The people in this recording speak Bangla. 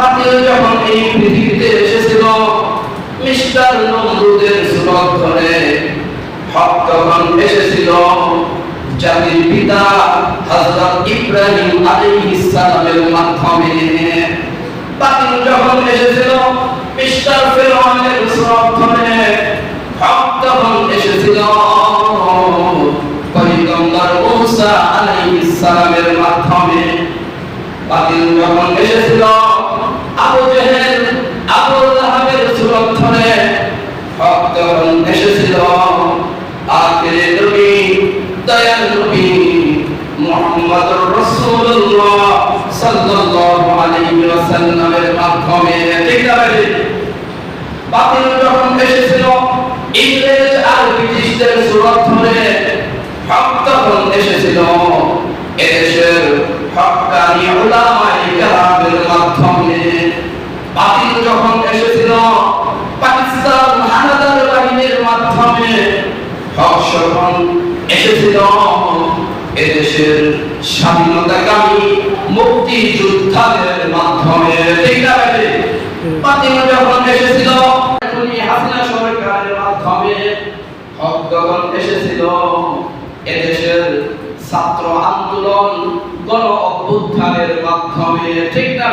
বাতিল যখন এই পৃথিবীতে এসেছিল, মিস্টার নমরুদের সুরত ধরে হক তখন এসেছিল। জাতির পিতা হযরত ইব্রাহিম আলাইহিস সালামের মাধ্যমে। বাতিল যখন এসেছিল, মিস্টার ফেরাউনের সুরত ধরে হক তখন এসেছিল। পয়গম্বর মুসা আলাইহিস সালামের মাধ্যমে বাতিল যখন এসেছিল যখন এসেছিল। আখিরে নবী, দয়াল নবী মুহাম্মদুর রাসূলুল্লাহ সাল্লাল্লাহু আলাইহি ওয়াসাল্লামের মাধ্যমে ইংরেজ আর ব্রিটিশদের সুরত ধরে হক তখন এসেছিল। এদেশের হকানি উলামায়ে কেরামের মাধ্যমে যখন মাধ্যমে হক যখন এসেছিল। এদেশের স্বাধীনতাকামী মুক্তি যোদ্ধাদের মাধ্যমে ভাই? যখন এসেছিল এখনই হাসিনা সরকারের মাধ্যমে হক যখন এসেছিল, এদেশের ছাত্র আন্দোলন গণ অভ্যুত্থানের মাধ্যমে। ঠিক না